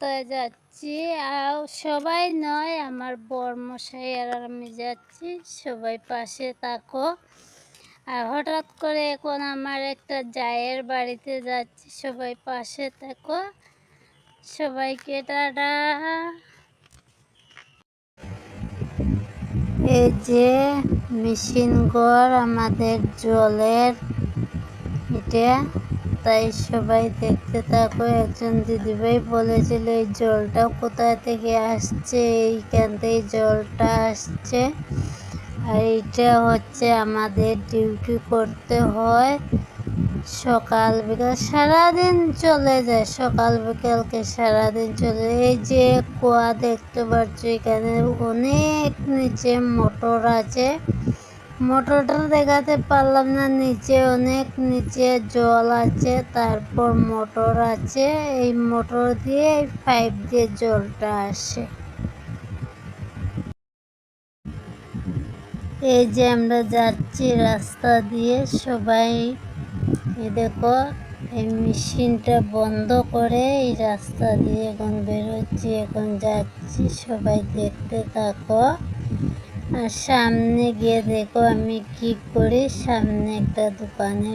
রাস্তায় যাচ্ছি। আর সবাই নয়, আমার বর্মশাই আর আমি যাচ্ছি। সবাই পাশে থাকো। আর হঠাৎ করে এখন আমার একটা জায়ের বাড়িতে যাচ্ছি। সবাই পাশে থাকো। সবাইকে টাটা। এই যে মেশিন ঘর, আমাদের জলের এটা তাই সবাই দেখতে থাকো। একজন দিদিভাই বলেছিল, এই জলটা কোথা থেকে আসছে? এইখান থেকে জলটা আসছে। আর এইটা হচ্ছে আমাদের ডিউটি করতে হয়। সকাল বিকাল সারাদিন চলে যায়। সকাল বিকালকে সারাদিন চলে এই যে কুয়া দেখতে পাচ্ছ, এখানে অনেক নিচে মোটর আছে। মোটরটা দেখাতে পারলাম না, নিচে অনেক নিচে জল আছে, তারপর মোটর আছে, এই মোটর দিয়ে পাইপ দিয়ে জলটা আসে। এই যে আমরা যাচ্ছি রাস্তা দিয়ে, সবাই দেখো, এই মেশিনটা বন্ধ করে এই রাস্তা দিয়ে এখন বেরোচ্ছি, এখন যাচ্ছি, সবাই দেখতে থাকো। আর সামনে গিয়ে দেখো আমি কি করি। সামনে একটা দোকানে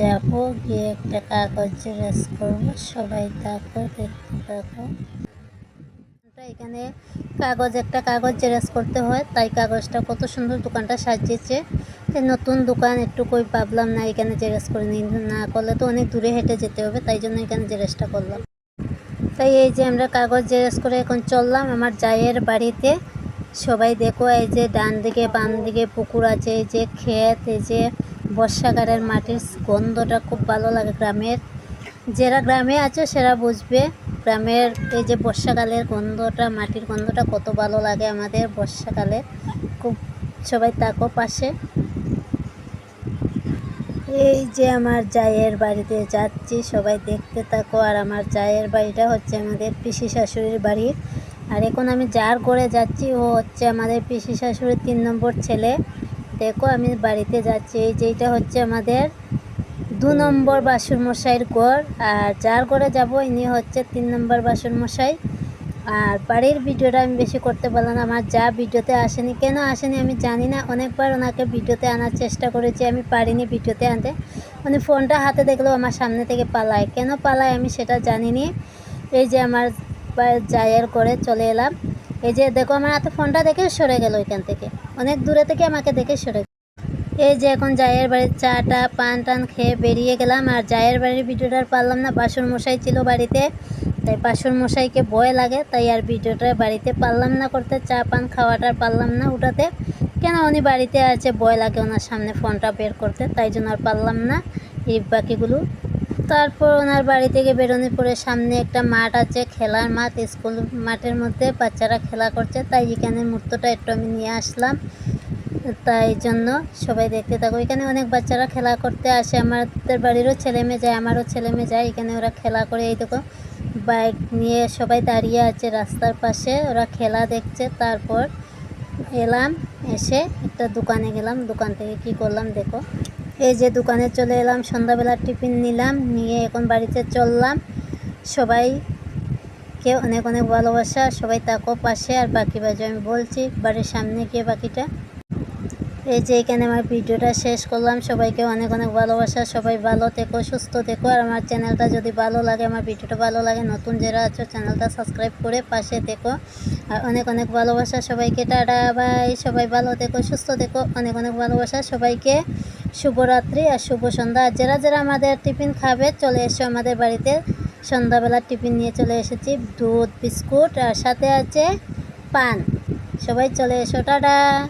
যাব, গিয়ে একটা কাগজ জেরক্স করব। সবাই থাকো দেখতে থাকো। এখানে কাগজ, একটা কাগজ জেরক্স করতে হয়, তাই কাগজটা কত সুন্দর দোকানটা সাজিয়েছে। নতুন দোকান, একটু কই পাবলাম না, এখানে জেরক্স করে নিই। না করলে তো অনেক দূরে হেঁটে যেতে হবে, তাই জন্য এখানে জেরক্সটা করলাম। তাই এই যে আমরা কাগজ জেরক্স করে এখন চললাম আমার জায়ের বাড়িতে। সবাই দেখো, এই যে ডান দিকে, বাম দিকে পুকুর আছে, এই যে ক্ষেত, এই যে বর্ষাকালের মাটির গন্ধটা খুব ভালো লাগে গ্রামের। যারা গ্রামে আছে, সেরা বুঝবে গ্রামের এই যে বর্ষাকালের গন্ধটা, মাটির গন্ধটা কত ভালো লাগে আমাদের বর্ষাকালে। খুব সবাই তাকো পাশে। এই যে আমার জায়ের বাড়িতে যাচ্ছি, সবাই দেখতে থাকো। আর আমার জায়ের বাড়িটা হচ্ছে আমাদের পিসি শাশুড়ির বাড়ি। আর এখন আমি যার করে যাচ্ছি, ও হচ্ছে আমাদের পিসি শাশুড়ির তিন নম্বর ছেলে। দেখো, আমি বাড়িতে যাচ্ছি। এই যে এটা হচ্ছে আমাদের দু নম্বর বাসুর মশাইয়ের ঘর। আর যার ঘরে যাব, ইনি হচ্ছে তিন নম্বর বাসুর মশাই আর বাড়ির ভিডিওটা আমি বেশি করতে পারলাম না। আমার যা ভিডিওতে আসেনি, কেন আসেনি আমি জানি না। অনেকবার ওনাকে ভিডিওতে আনার চেষ্টা করেছি, আমি পারিনি ভিডিওতে আনতে। উনি ফোনটা হাতে দেখলেও আমার সামনে থেকে পালায়। কেন পালায় আমি সেটা জানিনি। এই যে আমার জায়ের করে চলে এলাম। এই যে দেখো, আমার হাতে ফোনটা দেখে সরে গেল ওইখান থেকে। অনেক দূরে থেকে আমাকে দেখে সরে এই যে এখন জায়ের বাড়ির চাটা, পান টান খেয়ে বেরিয়ে গেলাম। আর জায়ের বাড়ির ভিডিওটা আর পারলাম না, বাসুর মশাই ছিল বাড়িতে। তাই বাসুর মশাইকে ভয় লাগে, তাই আর ভিডিওটা বাড়িতে পারলাম না করতে। চা, পান খাওয়াটা পারলাম না উঠাতে। কেন উনি বাড়িতে আছে, ভয় লাগে ওনার সামনে ফোনটা বের করতে, তাই জন্য আর পারলাম না। এই বাকিগুলো তারপর ওনার বাড়ি থেকে বেরোনোর পরে সামনে একটা মাঠ আছে, খেলার মাঠ। স্কুল মাঠের মধ্যে বাচ্চারা খেলা করছে, তাই এখানে মূর্তটা একটু আমি নিয়ে আসলাম। তাই জন্য সবাই দেখতে থাকো। এখানে অনেক বাচ্চারা খেলা করতে আসে। আমাদের বাড়িরও ছেলে মেয়ে যায়, আমারও ছেলে মেয়ে যায়। এখানে ওরা খেলা করে, এই দেখো, বাইক নিয়ে সবাই দাঁড়িয়ে আছে রাস্তার পাশে। ওরা খেলা দেখছে। তারপর এলাম, এসে একটা দোকানে গেলাম। দোকান থেকে কি করলাম, দেখো। এই যে দোকানে চলে এলাম সন্ধ্যাবেলা টিফিন নিলাম, নিয়ে এখন বাড়িতে চললাম। সবাইকে অনেক অনেক ভালোবাসা, সবাই তাকো পাশে, আর বাকি বাজে আমি বলছি, বাড়ির সামনে গিয়ে বাকিটা। এই যে এখানে আমার ভিডিওটা শেষ করলাম, সবাইকে অনেক অনেক ভালোবাসা, সবাই ভালো থেকো, সুস্থ থেকো, আর আমার চ্যানেলটা যদি ভালো লাগে, আমার ভিডিওটা ভালো লাগে, নতুন যারা আছো, চ্যানেলটা সাবস্ক্রাইব করে পাশে থেকো। আর অনেক অনেক ভালোবাসা সবাইকে, টাটা, বাই, সবাই ভালো থেকো, সুস্থ থেকো, অনেক অনেক ভালোবাসা সবাইকে। শুভরাত্রি আর শুভ সন্ধ্যা। আর যারা যারা আমাদের টিফিন খাবে, চলে এসো আমাদের বাড়িতে। সন্ধ্যাবেলা টিফিন নিয়ে চলে এসেছি, দুধ, বিস্কুট, আর সাথে আছে পান। সবাই চলে এসো, টাটা!